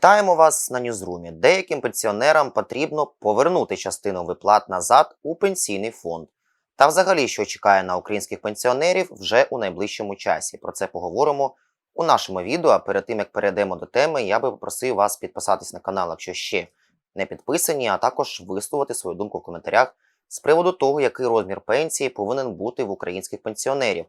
Вітаємо вас на Ньюзрумі. Деяким пенсіонерам потрібно повернути частину виплат назад у пенсійний фонд. Та взагалі, що чекає на українських пенсіонерів вже у найближчому часі. Про це поговоримо у нашому відео. А перед тим як перейдемо до теми, я би попросив вас підписатись на канал, якщо ще не підписані, а також висловити свою думку в коментарях з приводу того, який розмір пенсії повинен бути в українських пенсіонерів,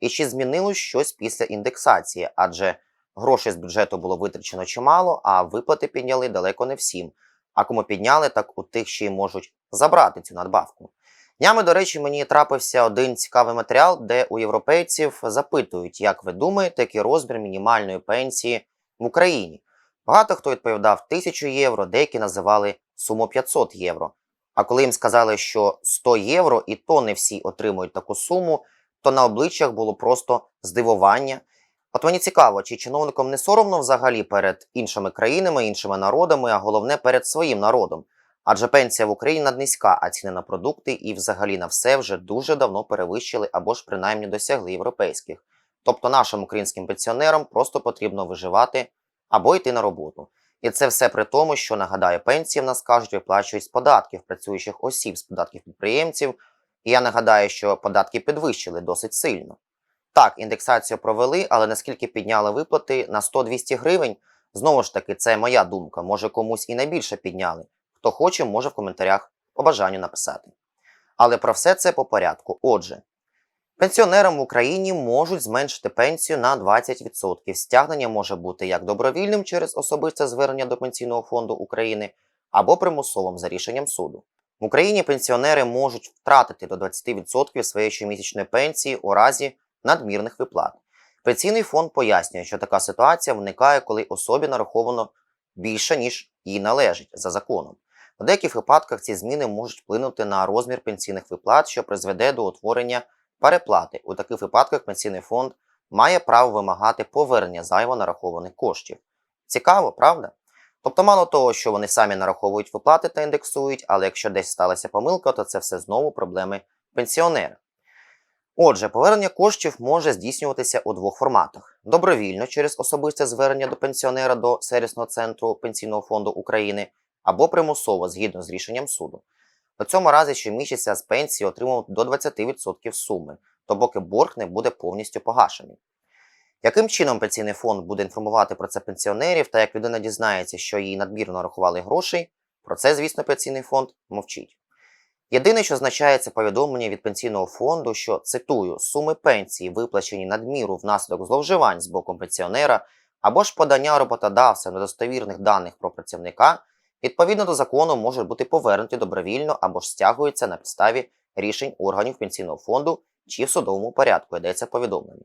і чи змінилось щось після індексації, адже Грошей з бюджету було витрачено чимало, а виплати підняли далеко не всім. А кому підняли, так у тих ще й можуть забрати цю надбавку. Днями, до речі, мені трапився один цікавий матеріал, де у європейців запитують, як ви думаєте, який розмір мінімальної пенсії в Україні. Багато хто відповідав 1000 євро, деякі називали суму 500 євро. А коли їм сказали, що 100 євро і то не всі отримують таку суму, то на обличчях було просто здивування. От мені цікаво, чи чиновникам не соромно взагалі перед іншими країнами, іншими народами, а головне перед своїм народом. Адже пенсія в Україні наднизька, а ціни на продукти і взагалі на все вже дуже давно перевищили або ж принаймні досягли європейських. Тобто нашим українським пенсіонерам просто потрібно виживати або йти на роботу. І це все при тому, що нагадаю, пенсії в нас кажуть, виплачують з податків працюючих осіб, з податків підприємців. І я нагадаю, що податки підвищили досить сильно. Так, індексацію провели, але наскільки підняли виплати на 100-200 гривень, знову ж таки, це моя думка. Може комусь і найбільше підняли. Хто хоче, може в коментарях по бажанню написати. Але про все це по порядку. Отже, пенсіонерам в Україні можуть зменшити пенсію на 20%. Стягнення може бути як добровільним через особисте звернення до Пенсійного фонду України або примусовим за рішенням суду. В Україні пенсіонери можуть втратити до 20% своєї щомісячної пенсії у разі надмірних виплат. Пенсійний фонд пояснює, що така ситуація виникає, коли особі нараховано більше, ніж їй належить за законом. У деяких випадках ці зміни можуть вплинути на розмір пенсійних виплат, що призведе до утворення переплати. У таких випадках пенсійний фонд має право вимагати повернення зайво нарахованих коштів. Цікаво, правда? Тобто, мало того, що вони самі нараховують виплати та індексують, але якщо десь сталася помилка, то це все знову проблеми пенсіонера. Отже, повернення коштів може здійснюватися у двох форматах: добровільно через особисте звернення до пенсіонера до сервісного центру Пенсійного фонду України або примусово згідно з рішенням суду. У цьому разі щомісяця з пенсії отримував до 20% суми, то поки борг не буде повністю погашений. Яким чином пенсійний фонд буде інформувати про це пенсіонерів та як людина дізнається, що їй надмірно рахували грошей, про це, звісно, пенсійний фонд мовчить. Єдине, що означає повідомлення від пенсійного фонду, що цитую, суми пенсії, виплачені надміру внаслідок зловживань з боку пенсіонера або ж подання роботодавця недостовірних даних про працівника, відповідно до закону можуть бути повернуті добровільно або ж стягуються на підставі рішень органів пенсійного фонду чи в судовому порядку йдеться повідомлення.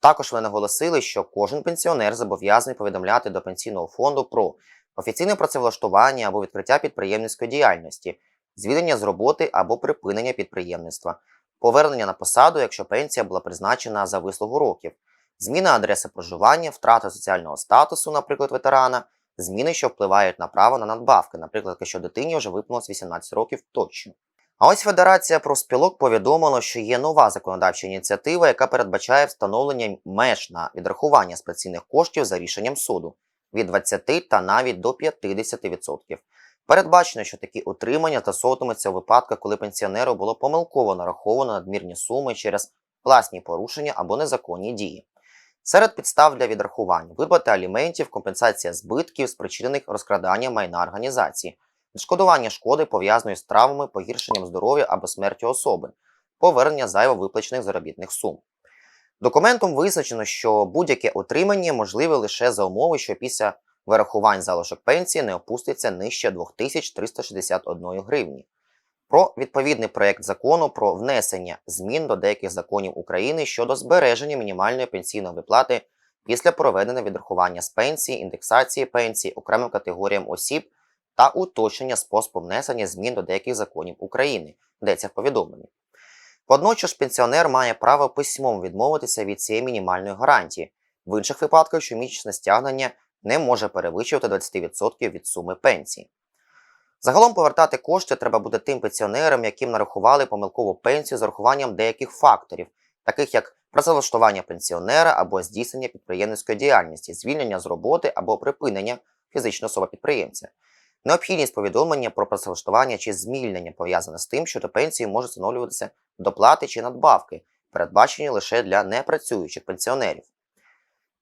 Також вони наголосили, що кожен пенсіонер зобов'язаний повідомляти до пенсійного фонду про офіційне працевлаштування або відкриття підприємницької діяльності звільнення з роботи або припинення підприємництва, повернення на посаду, якщо пенсія була призначена за вислугу років, зміна адреси проживання, втрата соціального статусу, наприклад, ветерана, зміни, що впливають на право на надбавки, наприклад, якщо дитині вже виповнилось 18 років тощо. А ось Федерація профспілок повідомила, що є нова законодавча ініціатива, яка передбачає встановлення меж на відрахування з коштів за рішенням суду від 20 та навіть до 50%. Передбачено, що такі утримання стосовуватимуться у випадках, коли пенсіонеру було помилково нараховано надмірні суми через власні порушення або незаконні дії. Серед підстав для відрахувань виплати аліментів, компенсація збитків, спричинених розкраданням майна організації, відшкодування шкоди, пов'язаної з травмами, погіршенням здоров'я або смертю особи, повернення зайво виплачених заробітних сум. Документом визначено, що будь-яке утримання можливе лише за умови, що після вирахувань залишок пенсії не опуститься нижче 2361 гривні. Про відповідний проєкт закону про внесення змін до деяких законів України щодо збереження мінімальної пенсійної виплати після проведення відрахування з пенсії, індексації пенсії окремим категоріям осіб та уточнення способу внесення змін до деяких законів України, йдеться в повідомленні. Водночас пенсіонер має право письмово відмовитися від цієї мінімальної гарантії, в інших випадках щомісячне стягнення не може перевищувати 20% від суми пенсії. Загалом повертати кошти треба буде тим пенсіонерам, яким нарахували помилкову пенсію з урахуванням деяких факторів, таких як працевлаштування пенсіонера або здійснення підприємницької діяльності, звільнення з роботи або припинення фізичної особи-підприємця. Необхідність повідомлення про працевлаштування чи звільнення пов'язане з тим, що до пенсії може встановлюватися доплати чи надбавки, передбачені лише для непрацюючих пенсіонерів.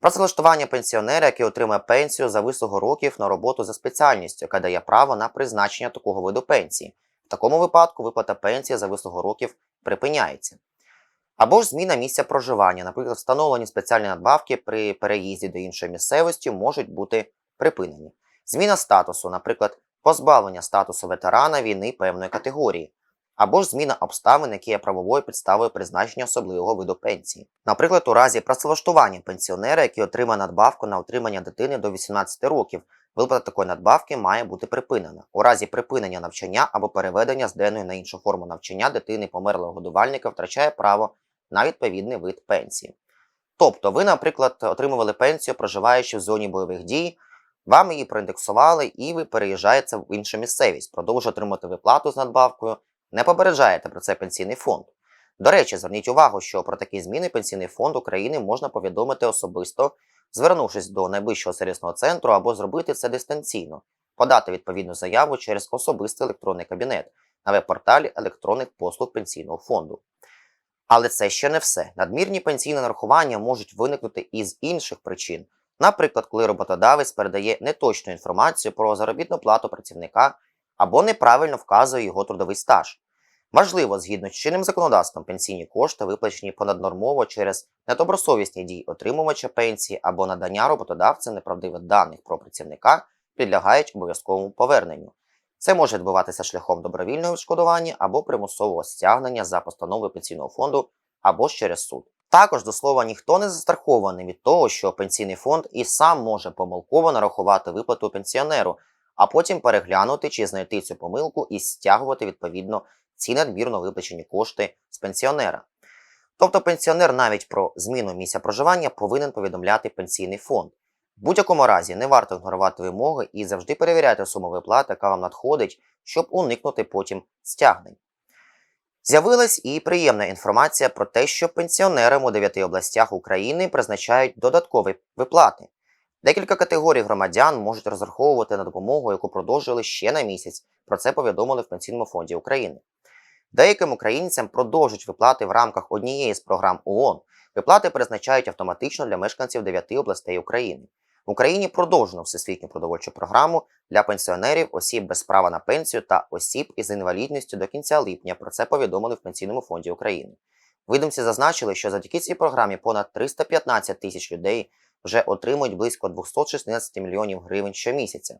Працевлаштування пенсіонера, який отримує пенсію за вислугу років на роботу за спеціальністю, яка дає право на призначення такого виду пенсії. В такому випадку виплата пенсії за вислугу років припиняється. Або ж зміна місця проживання, наприклад, встановлені спеціальні надбавки при переїзді до іншої місцевості можуть бути припинені. Зміна статусу, наприклад, позбавлення статусу ветерана війни певної категорії, або ж зміна обставин, які є правовою підставою призначення особливого виду пенсії. Наприклад, у разі працевлаштування пенсіонера, який отримає надбавку на утримання дитини до 18 років, виплата такої надбавки має бути припинена. У разі припинення навчання або переведення з денної на іншу форму навчання дитини померлого годувальника втрачає право на відповідний вид пенсії. Тобто, ви, наприклад, отримували пенсію, проживаючи в зоні бойових дій, вам її проіндексували і ви переїжджаєте в іншу місцевість, продовжуєте отримати виплату з надбавкою, не попереджаєте про це пенсійний фонд. До речі, зверніть увагу, що про такі зміни Пенсійний фонд України можна повідомити особисто, звернувшись до найближчого сервісного центру або зробити це дистанційно, подати відповідну заяву через особистий електронний кабінет на веб-порталі електронних послуг пенсійного фонду. Але це ще не все. Надмірні пенсійні нарахування можуть виникнути із інших причин. Наприклад, коли роботодавець передає неточну інформацію про заробітну плату працівника або неправильно вказує його трудовий стаж. Важливо, згідно з чинним законодавством, пенсійні кошти, виплачені понаднормово через недобросовісні дії отримувача пенсії або надання роботодавця неправдивих даних про працівника, підлягають обов'язковому поверненню. Це може відбуватися шляхом добровільного відшкодування або примусового стягнення за постановою пенсійного фонду або ж через суд. Також, до слова, ніхто не застрахований від того, що пенсійний фонд і сам може помилково нарахувати виплату пенсіонеру, а потім переглянути чи знайти цю помилку і стягувати відповідно ці надмірно виплачені кошти з пенсіонера. Тобто пенсіонер навіть про зміну місця проживання повинен повідомляти пенсійний фонд. В будь-якому разі не варто ігнорувати вимоги і завжди перевіряйте суму виплати, яка вам надходить, щоб уникнути потім стягнень. З'явилась і приємна інформація про те, що пенсіонерам у 9 областях України призначають додаткові виплати. Декілька категорій громадян можуть розраховувати на допомогу, яку продовжили ще на місяць. Про це повідомили в Пенсійному фонді України. Деяким українцям продовжують виплати в рамках однієї з програм ООН. Виплати призначають автоматично для мешканців 9 областей України. В Україні продовжено всесвітню продовольчу програму для пенсіонерів, осіб без права на пенсію та осіб із інвалідністю до кінця липня. Про це повідомили в Пенсійному фонді України. Видумці зазначили, що завдяки цій програмі понад 315 тисяч людей вже отримують близько 216 мільйонів гривень щомісяця.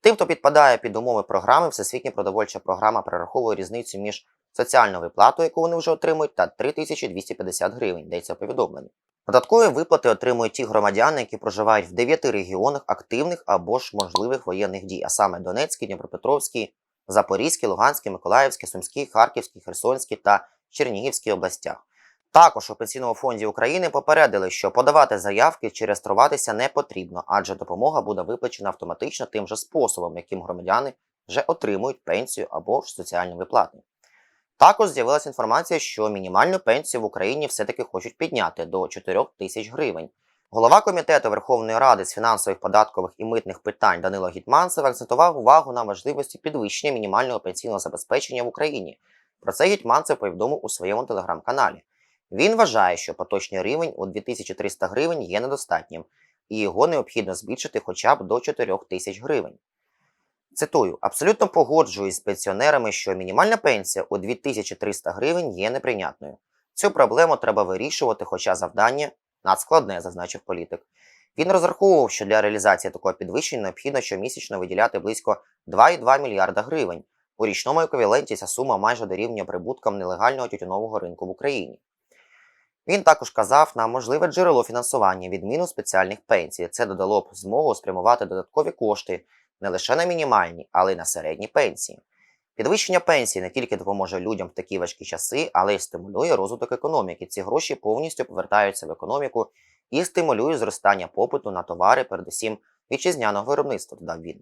Тим, хто підпадає під умови програми, Всесвітня продовольча програма перераховує різницю між соціальною виплатою, яку вони вже отримують, та 3250 гривень, йдеться у повідомленні. Додаткові виплати отримують ті громадяни, які проживають в 9 регіонах активних або ж можливих воєнних дій, а саме Донецький, Дніпропетровський, Запорізький, Луганський, Миколаївський, Сумський, Харківський, Херсонський та Чернігівський областях. Також у Пенсійному фонді України попередили, що подавати заявки чи реєструватися не потрібно, адже допомога буде виплачена автоматично тим же способом, яким громадяни вже отримують пенсію або ж соціальні виплати. Також з'явилася інформація, що мінімальну пенсію в Україні все-таки хочуть підняти до 4 тисяч гривень. Голова комітету Верховної Ради з фінансових, податкових і митних питань Данило Гітманцев акцентував увагу на важливості підвищення мінімального пенсійного забезпечення в Україні. Про це Гітманцев повідомив у своєму телеграм-каналі. Він вважає, що поточний рівень у 2300 гривень є недостатнім, і його необхідно збільшити хоча б до 4 тисяч гривень. Цитую, абсолютно погоджуюсь з пенсіонерами, що мінімальна пенсія у 2300 гривень є неприйнятною. Цю проблему треба вирішувати, хоча завдання надскладне, зазначив політик. Він розраховував, що для реалізації такого підвищення необхідно щомісячно виділяти близько 2,2 мільярда гривень. У річному еквіваленті ця сума майже дорівнює прибуткам нелегального тютюнового ринку в Україні. Він також казав на можливе джерело фінансування відміну спеціальних пенсій. Це додало б змогу спрямувати додаткові кошти не лише на мінімальні, але й на середні пенсії. Підвищення пенсії не тільки допоможе людям в такі важкі часи, але й стимулює розвиток економіки. Ці гроші повністю повертаються в економіку і стимулюють зростання попиту на товари, передусім вітчизняного виробництва, додав він.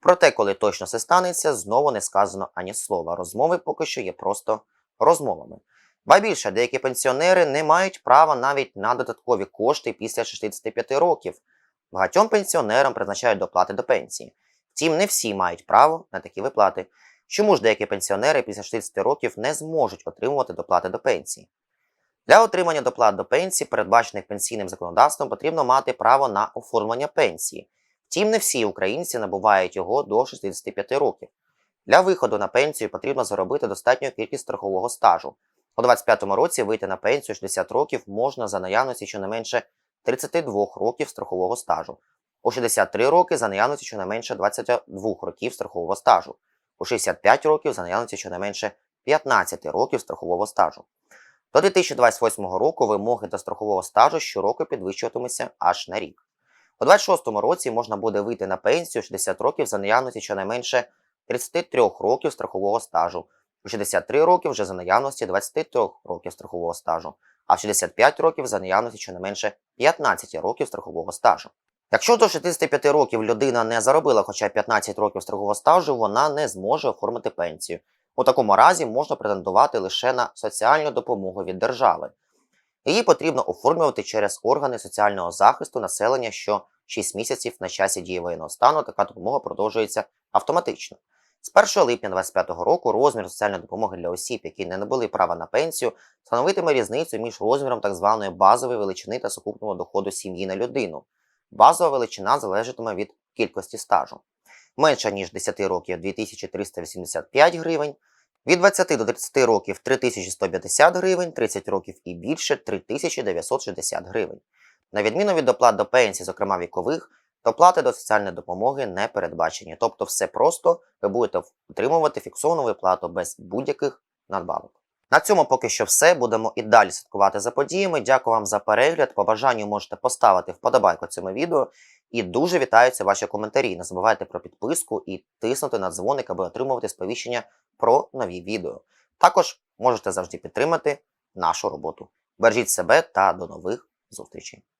Проте, коли точно це станеться, знову не сказано ані слова. Розмови поки що є просто розмовами. Ба більше, деякі пенсіонери не мають права навіть на додаткові кошти після 65 років. Багатьом пенсіонерам призначають доплати до пенсії. Втім, не всі мають право на такі виплати. Чому ж деякі пенсіонери після 60 років не зможуть отримувати доплати до пенсії? Для отримання доплат до пенсії, передбачених пенсійним законодавством, потрібно мати право на оформлення пенсії. Втім, не всі українці набувають його до 65 років. Для виходу на пенсію потрібно заробити достатню кількість страхового стажу. У 25-му році вийти на пенсію 60 років можна за наявності щонайменше 32 років страхового стажу. У 63 роки за наявності щонайменше 22 років страхового стажу. У 65 років за наявності щонайменше 15 років страхового стажу. До 2028 року вимоги до страхового стажу щороку підвищуватимуться аж на рік. У 26-му році можна буде вийти на пенсію 60 років за наявності щонайменше 33 років страхового стажу, у 63 роки вже за наявності 23 років страхового стажу, а в 65 років за наявності щонайменше 15 років страхового стажу. Якщо до 65 років людина не заробила хоча б 15 років страхового стажу, вона не зможе оформити пенсію. У такому разі можна претендувати лише на соціальну допомогу від держави. Її потрібно оформлювати через органи соціального захисту населення, що 6 місяців на часі дії воєнного стану така допомога продовжується автоматично. З 1 липня 2025 року розмір соціальної допомоги для осіб, які не набули права на пенсію, становитиме різницю між розміром так званої базової величини та сукупного доходу сім'ї на людину. Базова величина залежатиме від кількості стажу. Менше ніж 10 років 2385 гривень, від 20 до 30 років 3150 гривень, 30 років і більше 3960 гривень. На відміну від доплат до пенсії, зокрема вікових, доплати до соціальної допомоги не передбачені. Тобто все просто ви будете отримувати фіксовану виплату без будь-яких надбавок. На цьому поки що все. Будемо і далі слідкувати за подіями. Дякую вам за перегляд. По бажанню можете поставити вподобайку цьому відео. І дуже вітаються ваші коментарі. Не забувайте про підписку і тиснути на дзвоник, аби отримувати сповіщення про нові відео. Також можете завжди підтримати нашу роботу. Бережіть себе та до нових зустрічей!